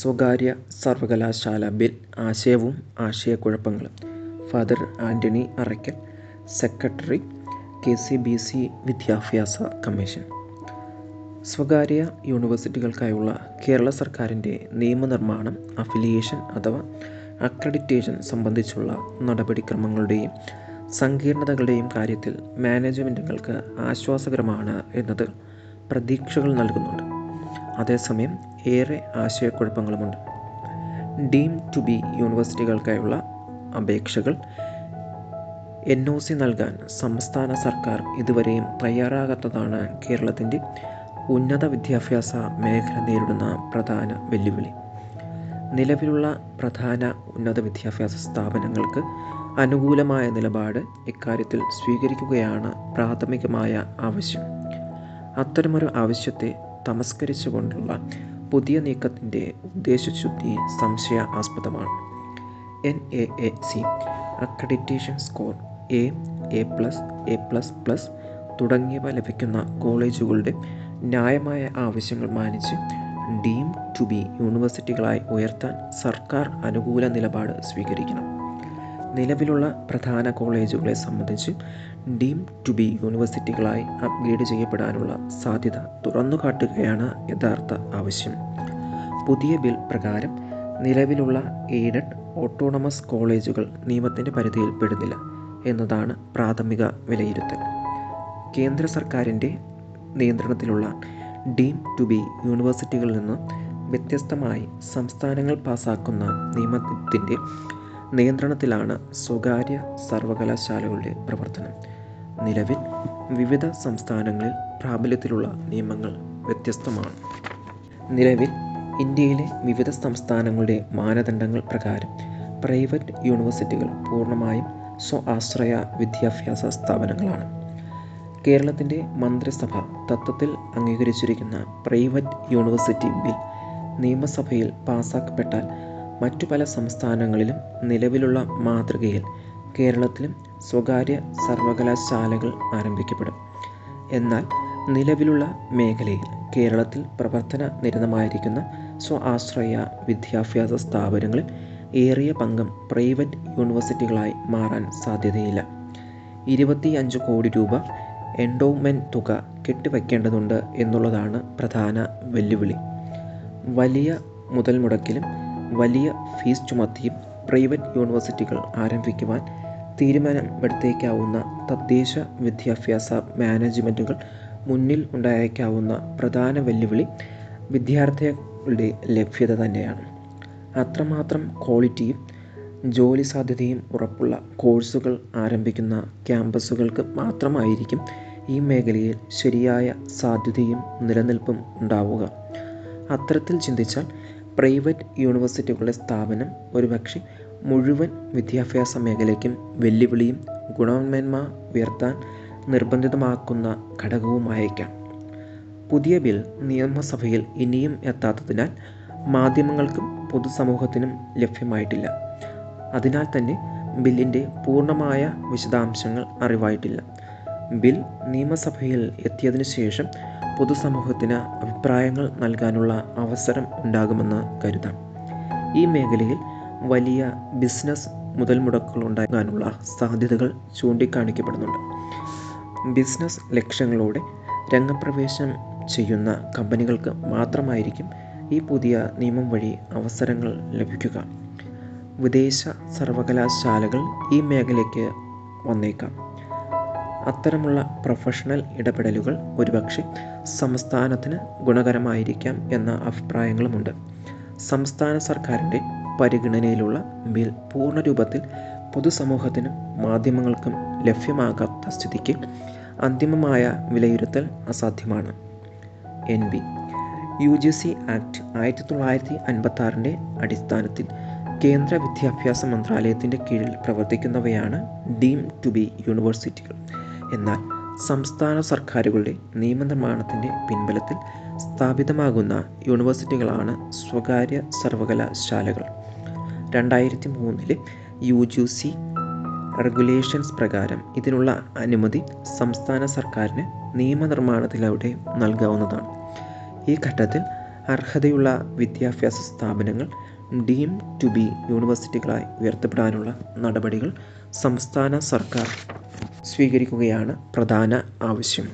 സ്വകാര്യ സർവകലാശാല ബിൽ ആശയവും ആശയക്കുഴപ്പങ്ങളും. Father Antony Arackal secretary K C B C വിദ്യാഭ്യാസ കമ്മീഷൻ. സ്വകാര്യ യൂണിവേഴ്സിറ്റികൾക്കായുള്ള കേരള സർക്കാരിന്റെ നിയമനിർമ്മാണം അഫിലിയേഷൻ അഥവാ അക്രഡിറ്റേഷൻ സംബന്ധിച്ചുള്ള നടപടിക്രമങ്ങളുടെയും സങ്കീർണതകളുടെയും കാര്യത്തിൽ മാനേജ്മെന്റുകൾക്ക് ആശ്വാസകരമാണ് എന്നത് പ്രതീക്ഷകൾ നൽകുന്നുണ്ട്. അതേസമയം ഏറെ ആശയക്കുഴപ്പങ്ങളുമുണ്ട്. ഡീം ടു ബി യൂണിവേഴ്സിറ്റികൾക്കായുള്ള അപേക്ഷകൾ എൻ ഒ സി നൽകാൻ സംസ്ഥാന സർക്കാർ ഇതുവരെയും തയ്യാറാകാത്തതാണ് കേരളത്തിന്റെ ഉന്നത വിദ്യാഭ്യാസ മേഖല നേരിടുന്ന പ്രധാന വെല്ലുവിളി. നിലവിലുള്ള പ്രധാന ഉന്നത വിദ്യാഭ്യാസ സ്ഥാപനങ്ങൾക്ക് അനുകൂലമായ നിലപാട് ഇക്കാര്യത്തിൽ സ്വീകരിക്കുകയാണ് പ്രാഥമികമായ ആവശ്യം. അത്തരമൊരു ആവശ്യത്തെ തമസ്കരിച്ചുകൊണ്ടുള്ള പുതിയ നീക്കത്തിന്റെ ഉദ്ദേശശുദ്ധി സംശയാസ്പദമാണ്. N A A C accreditation score A A plus A plus plus തുടങ്ങിയവ ലഭിക്കുന്ന കോളേജുകളുടെ ന്യായമായ ആവശ്യങ്ങൾ മാനിച്ച് ഡീം ടു ബി യൂണിവേഴ്സിറ്റികളായി ഉയർത്താൻ സർക്കാർ അനുകൂല നിലപാട് സ്വീകരിക്കണം. നിലവിലുള്ള പ്രധാന കോളേജുകളെ സംബന്ധിച്ച് ഡീം ടു ബി യൂണിവേഴ്സിറ്റികളായി അപ്ഗ്രേഡ് ചെയ്യപ്പെടാനുള്ള സാധ്യത തുറന്നുകാട്ടുകയാണ് യഥാർത്ഥ ആവശ്യം. പുതിയ ബിൽ പ്രകാരം നിലവിലുള്ള എയ്ഡഡ് ഓട്ടോണമസ് കോളേജുകൾ നിയമത്തിന്റെ പരിധിയിൽപ്പെടുന്നില്ല എന്നതാണ് പ്രാഥമിക വിലയിരുത്തൽ. കേന്ദ്ര സർക്കാരിന്റെ നിയന്ത്രണത്തിലുള്ള ഡീം ടു ബി യൂണിവേഴ്സിറ്റികളിൽ നിന്ന് വ്യത്യസ്തമായി സംസ്ഥാനങ്ങൾ പാസാക്കുന്ന നിയമത്തിന്റെ നിയന്ത്രണത്തിലാണ് സ്വകാര്യ സർവകലാശാലകളുടെ പ്രവർത്തനം. നിലവിൽ വിവിധ സംസ്ഥാനങ്ങളിൽ പ്രാബല്യത്തിലുള്ള നിയമങ്ങൾ വ്യത്യസ്തമാണ്. നിലവിൽ ഇന്ത്യയിലെ വിവിധ സംസ്ഥാനങ്ങളുടെ മാനദണ്ഡങ്ങൾ പ്രകാരം പ്രൈവറ്റ് യൂണിവേഴ്സിറ്റികൾ പൂർണമായും സ്വാശ്രയ വിദ്യാഭ്യാസ സ്ഥാപനങ്ങളാണ്. കേരളത്തിന്റെ മന്ത്രിസഭ തത്വത്തിൽ അംഗീകരിച്ചിരിക്കുന്ന പ്രൈവറ്റ് യൂണിവേഴ്സിറ്റി ബിൽ നിയമസഭയിൽ പാസാക്കപ്പെട്ടാൽ മറ്റു പല സംസ്ഥാനങ്ങളിലും നിലവിലുള്ള മാതൃകയിൽ കേരളത്തിലും സ്വകാര്യ സർവകലാശാലകൾ ആരംഭിക്കപ്പെടും. എന്നാൽ നിലവിലുള്ള മേഖലയിൽ കേരളത്തിൽ പ്രവർത്തന നിരതമായിരിക്കുന്ന സ്വ ആശ്രയ വിദ്യാഭ്യാസ സ്ഥാപനങ്ങളിൽ ഏറിയ പങ്കും പ്രൈവറ്റ് യൂണിവേഴ്സിറ്റികളായി മാറാൻ സാധ്യതയില്ല. ഇരുപത്തിയഞ്ച് കോടി രൂപ എൻഡോമെന്റ് തുക കെട്ടിവയ്ക്കേണ്ടതുണ്ട് എന്നുള്ളതാണ് പ്രധാന വെല്ലുവിളി. വലിയ മുതൽ മുടക്കിലും വലിയ ഫീസ് ചുമത്തിയും പ്രൈവറ്റ് യൂണിവേഴ്സിറ്റികൾ ആരംഭിക്കുവാൻ തീരുമാനമെടുത്തേക്കാവുന്ന തദ്ദേശ വിദ്യാഭ്യാസ മാനേജ്മെന്റുകൾ മുന്നിൽ ഉണ്ടായേക്കാവുന്ന പ്രധാന വെല്ലുവിളി വിദ്യാർത്ഥികളുടെ ലഭ്യത തന്നെയാണ്. അത്രമാത്രം ക്വാളിറ്റിയും ജോലി സാധ്യതയും ഉറപ്പുള്ള കോഴ്സുകൾ ആരംഭിക്കുന്ന ക്യാമ്പസുകൾക്ക് മാത്രമായിരിക്കും ഈ മേഖലയിൽ ശരിയായ സാധ്യതയും നിലനിൽപ്പും ഉണ്ടാവുക. അത്തരത്തിൽ ചിന്തിച്ചാൽ പ്രൈവറ്റ് യൂണിവേഴ്സിറ്റികളുടെ സ്ഥാപനം ഒരുപക്ഷെ മുഴുവൻ വിദ്യാഭ്യാസ മേഖലയ്ക്കും വെല്ലുവിളിയും ഗുണമേന്മ ഉയർത്താൻ നിർബന്ധിതമാക്കുന്ന ഘടകവുമായേക്കാം. പുതിയ ബിൽ നിയമസഭയിൽ ഇനിയും എത്താത്തതിനാൽ മാധ്യമങ്ങൾക്കും പൊതുസമൂഹത്തിനും ലഭ്യമായിട്ടില്ല. അതിനാൽ തന്നെ ബില്ലിന്റെ പൂർണമായ വിശദാംശങ്ങൾ അറിവായിട്ടില്ല. ബിൽ നിയമസഭയിൽ എത്തിയതിനു ശേഷം പൊതുസമൂഹത്തിന് അഭിപ്രായങ്ങൾ നൽകാനുള്ള അവസരം ഉണ്ടാകുമെന്ന് കരുതാം. ഈ മേഖലയിൽ വലിയ ബിസിനസ് മുതൽ മുടക്കുകൾ ഉണ്ടാകാനുള്ള സാധ്യതകൾ ചൂണ്ടിക്കാണിക്കപ്പെടുന്നുണ്ട്. ബിസിനസ് ലക്ഷ്യങ്ങളോടെ രംഗപ്രവേശം ചെയ്യുന്ന കമ്പനികൾക്ക് മാത്രമായിരിക്കും ഈ പുതിയ നിയമം വഴി അവസരങ്ങൾ ലഭിക്കുക. വിദേശ സർവകലാശാലകൾ ഈ മേഖലയ്ക്ക് വന്നേക്കാം. അത്തരമുള്ള പ്രൊഫഷണൽ ഇടപെടലുകൾ ഒരുപക്ഷെ സംസ്ഥാനത്തിന് ഗുണകരമായിരിക്കാം എന്ന അഭിപ്രായങ്ങളുമുണ്ട്. സംസ്ഥാന സർക്കാരിന്റെ പരിഗണനയിലുള്ള ബിൽ പൂർണ രൂപത്തിൽ പൊതുസമൂഹത്തിനും മാധ്യമങ്ങൾക്കും ലഭ്യമാകാത്ത സ്ഥിതിക്ക് അന്തിമമായ വിലയിരുത്തൽ അസാധ്യമാണ്. N B U G C act ആയിരത്തി തൊള്ളായിരത്തി അൻപത്തി ആറിന്റെ അടിസ്ഥാനത്തിൽ കേന്ദ്ര വിദ്യാഭ്യാസ മന്ത്രാലയത്തിന്റെ കീഴിൽ പ്രവർത്തിക്കുന്നവയാണ് ഡീം ടു ബി യൂണിവേഴ്സിറ്റികൾ. എന്നാൽ സംസ്ഥാന സർക്കാരുകളുടെ നിയമനിർമ്മാണത്തിന്റെ പിൻബലത്തിൽ സ്ഥാപിതമാകുന്ന യൂണിവേഴ്സിറ്റികളാണ് സ്വകാര്യ സർവകലാശാലകൾ. രണ്ടായിരത്തി മൂന്നിലെ യു ജി സി റെഗുലേഷൻസ് പ്രകാരം ഇതിനുള്ള അനുമതി സംസ്ഥാന സർക്കാരിന് നിയമനിർമ്മാണത്തിലൂടെ നൽകാവുന്നതാണ്. ഈ ഘട്ടത്തിൽ അർഹതയുള്ള വിദ്യാഭ്യാസ സ്ഥാപനങ്ങൾ ഡീം ടു ബി യൂണിവേഴ്സിറ്റികളായി ഉയർത്തപ്പെടാനുള്ള നടപടികൾ സംസ്ഥാന സർക്കാർ സ്വീകരിക്കുകയാണ് പ്രധാന ആവശ്യം.